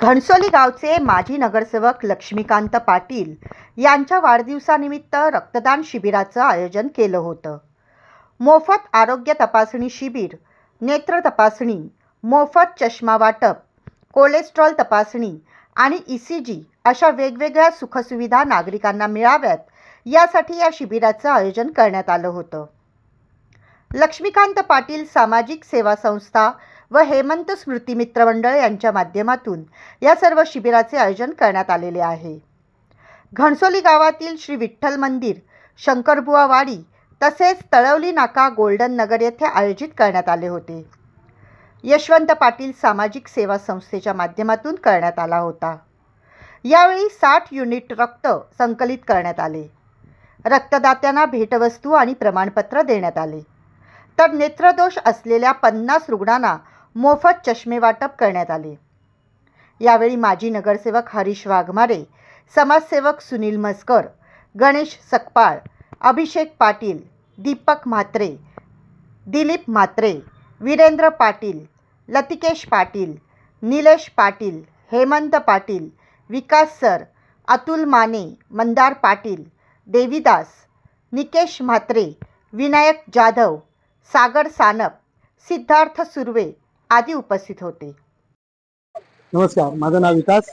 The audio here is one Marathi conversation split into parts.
घणसोली गावचे माजी नगरसेवक लक्ष्मीकांत पाटील यांच्या वाढदिवसानिमित्त रक्तदान शिबिराचं आयोजन केलं होतं. मोफत आरोग्य तपासणी शिबिर नेत्र तपासणी मोफत चष्मा वाटप कोलेस्ट्रॉल तपासणी आणि ई सी जी अशा वेगवेगळ्या सुखसुविधा नागरिकांना मिळाव्यात यासाठी या शिबिराचं आयोजन करण्यात आलं होतं. लक्ष्मीकांत पाटील सामाजिक सेवा संस्था व हेमंत स्मृती मित्रमंडळ यांच्या माध्यमातून या सर्व शिबिराचे आयोजन करण्यात आलेले आहे. घणसोली गावातील श्री विठ्ठल मंदिर शंकरबुवा वाडी तसेच तळवली नाका गोल्डन नगर येथे आयोजित करण्यात आले होते. यशवंत पाटील सामाजिक सेवा संस्थेच्या माध्यमातून करण्यात आला होता. यावेळी साठ युनिट रक्त संकलित करण्यात आले. रक्तदात्यांना भेटवस्तू आणि प्रमाणपत्र देण्यात आले. तर नेत्रदोष असलेल्या पन्नास रुग्णांना मोफत चष्मे वाटप करण्यात आले. यावेळी माजी नगरसेवक हरीश वाघमारे समाजसेवक सुनील मस्कर गणेश सकपाळ अभिषेक पाटील दीपक म्हात्रे दिलीप म्हात्रे वीरेंद्र पाटील लतिकेश पाटील निलेश पाटील हेमंत पाटील विकास सर अतुल माने मंदार पाटील देवीदास निकेश म्हात्रे विनायक जाधव सागर सानप सिद्धार्थ सुर्वे आदी उपस्थित होते. नमस्कार माझं नाव विकास.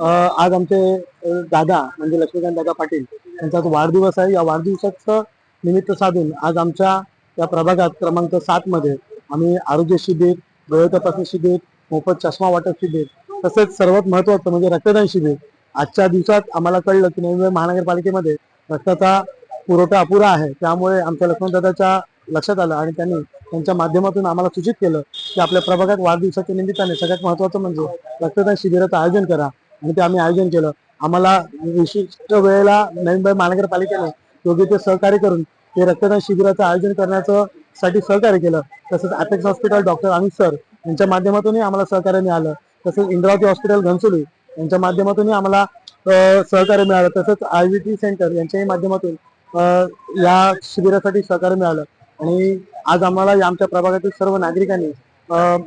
आज आमचे दादा म्हणजे लक्ष्मीकांत दादा पाटील यांचा जो वाढदिवस आहे या वाढदिवसाचं निमित्त साधून आज आमच्या या प्रभागात क्रमांक सात मध्ये आम्ही आरोग्य शिबिर डोळे तपासणी शिबिर मोफत चष्मा वाटप शिबिर तसेच सर्वात महत्वाचं म्हणजे रक्तदान शिबिर आजच्या दिवसात आम्हाला कळलं की नवी मुंबई महानगरपालिकेमध्ये रक्ताचा पुरवठा अपुरा आहे. त्यामुळे आमच्या लक्ष्मणदादाच्या लक्षात आलं आणि त्यांनी त्यांच्या माध्यमातून आम्हाला सूचित केलं की आपल्या प्रभागात वाढदिवसाच्या निमित्ताने सगळ्यात महत्वाचं म्हणजे रक्तदान शिबिराचं आयोजन करा. आणि ते आम्ही आयोजन केलं. आम्हाला विशिष्ट वेळेला नवीनबाई मुंबई महानगरपालिकेने योग्य ते सहकार्य करून ते रक्तदान शिबिराचं आयोजन करण्याचं साठी सहकार्य केलं. तसंच Apex hospital doctor Amit sir यांच्या माध्यमातूनही आम्हाला सहकार्य मिळालं. तसंच इंद्रावती हॉस्पिटल घनसोली यांच्या माध्यमातूनही आम्हाला सहकार्य मिळालं. तसंच आय व्ही टी सेंटर यांच्याही माध्यमातून या शिबिरासाठी सहकार्य मिळालं. आणि आज आम्हाला आमच्या प्रभागातील सर्व नागरिकांनी अं,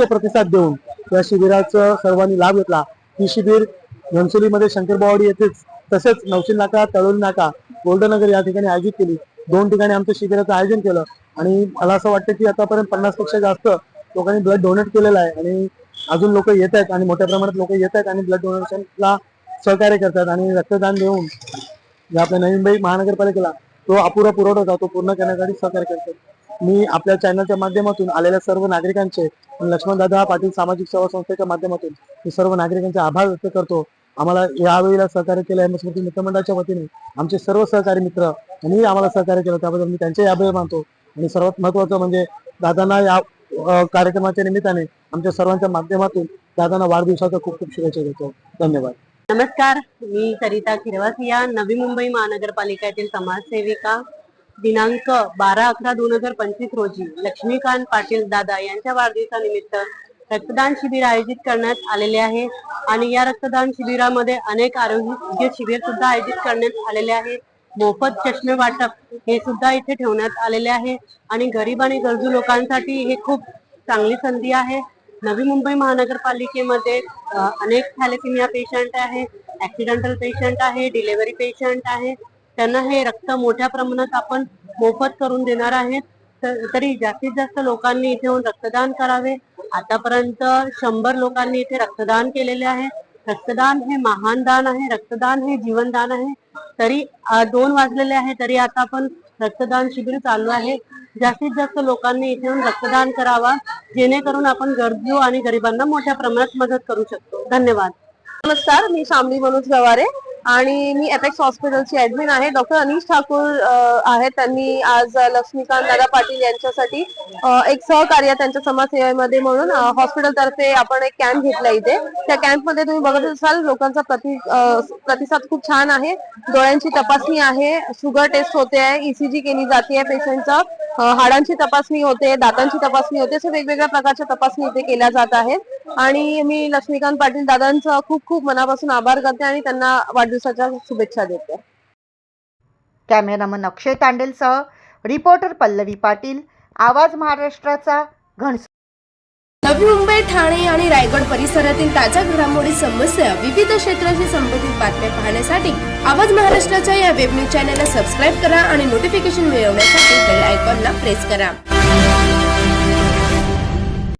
प्रतिसाद देऊन या शिबिराचा सर्वांनी लाभ घेतला. ही शिबिर घनसोलीमध्ये शंकरबावाडी येथेच तसेच नवशील नाका तळोली नाका गोल्डनगर या ठिकाणी आयोजित केली. दोन ठिकाणी आमच्या शिबिराचं आयोजन केलं. आणि मला असं वाटतं की आतापर्यंत पन्नासपेक्षा जास्त लोकांनी ब्लड डोनेट केलेलं आहे. आणि अजून लोक येत आहेत आणि मोठ्या प्रमाणात लोक येत आहेत आणि ब्लड डोनेशनला सहकार्य करतात. आणि रक्तदान देऊन या आपल्या नवी मुंबई महानगरपालिकेला तो अपुरा पुरवठा होता तो पूर्ण करण्यासाठी सहकार्य करतो. मी आपल्या चॅनलच्या माध्यमातून आलेल्या सर्व नागरिकांचे लक्ष्मणदादा पाटील सामाजिक सेवा संस्थेच्या माध्यमातून मी सर्व नागरिकांचे आभार व्यक्त करतो. आम्हाला यावेळीला सहकार्य केलं एम स्मृती मित्रमंडळाच्या वतीने. आमचे सर्व सहकारी मित्र यांनी आम्हाला सहकार्य केलं त्याबद्दल मी त्यांचे आभार मानतो. आणि सर्वात महत्वाचं म्हणजे दादांना या कार्यक्रमाच्या निमित्ताने आमच्या सर्वांच्या माध्यमातून दादांना वाढदिवसाचा खूप खूप शुभेच्छा देतो. धन्यवाद. नमस्कार मी सरिता खिरवासिया नवी मुंबई महानगरपालिकेतील समाजसेविका दिनांक बारा अकरा दोन हजार पंचवीस रोजी लक्ष्मीकांत पाटील दादा यांच्या वाढदिवसानिमित्त रक्तदान शिबिर आयोजित करण्यात आलेले आहे आणि या रक्तदान शिबिरामध्ये अनेक आरोग्य शिबिर सुद्धा आयोजित करण्यात आलेले आहे. मोफत चष्मे वाटप हे सुद्धा इथे ठेवण्यात आलेले आहे आणि गरीब आणि गरजू लोकांसाठी हे खूप चांगली संधी आहे. नवी मुंबई महानगरपालिकेमध्ये अनेक थॅलेसिमिया पेशंट आहे ऍक्सिडेंटल पेशंट आहे डिलेव्हरी पेशंट आहे. त्यांना हे रक्त मोठ्या प्रमाणात आपण मोफत करून देणार आहेत. तर- तरी जास्तीत जास्त लोकांनी इथे येऊन रक्तदान करावे. आतापर्यंत शंभर लोकांनी इथे रक्तदान केलेले आहे. रक्तदान हे महान दान आहे. रक्तदान हे जीवनदान आहे. तरी दोन वाजलेले आहे तरी आता आपण रक्तदान शिबिर चालू आहे. जास्तीत जास्त लोकांनी इथे येऊन रक्तदान करावा जेणेकरून आपण गरजू आणि गरिबांना मोठ्या प्रमाणात मदत करू शकतो. धन्यवाद. नमस्कार मी शामली मनोज गवारे. आणि मी एपेक्स हॉस्पिटलची ऍडमिन आहे. डॉक्टर अनिश ठाकूर आहेत. त्यांनी आज लक्ष्मीकांत दादा पाटील यांच्यासाठी एक सहकार्य त्यांच्या समाजसेवेमध्ये म्हणून हॉस्पिटलतर्फे हॉस्पिटल तर्फे आपण एक कॅम्प घेतला इथे. त्या कॅम्पमध्ये तुम्ही बघत असाल लोकांचा प्रति प्रतिसाद खूप छान आहे. डोळ्यांची तपासणी आहे. शुगर टेस्ट होते आहे. ईसीजी केली जाते आहे पेशंटचं हाडांची तपासणी होते दातांची तपासणी होते. अशा वेगवेगळ्या प्रकारच्या तपासणी इथे केल्या जात आहेत. आणि मी लक्ष्मीकांत पाटील दादांचं खूप खूप मनापासून आभार करते आणि त्यांना वाढदिवसाच्या शुभेच्छा देते. कॅमेरामन अक्षय तांडेलसह रिपोर्टर पल्लवी पाटील आवाज महाराष्ट्राचा घणसोली नवी मुंबई ठाणे आणि रायगड परिसरातील ताज्या घडामोडी समस्या विविध क्षेत्राशी संबंधित बातम्या पाहण्यासाठी आवाज महाराष्ट्राच्या या वेब न्यूज चॅनलला सबस्क्राईब करा आणि नोटिफिकेशन मिळवण्यासाठी बेल आयकॉनला प्रेस करा.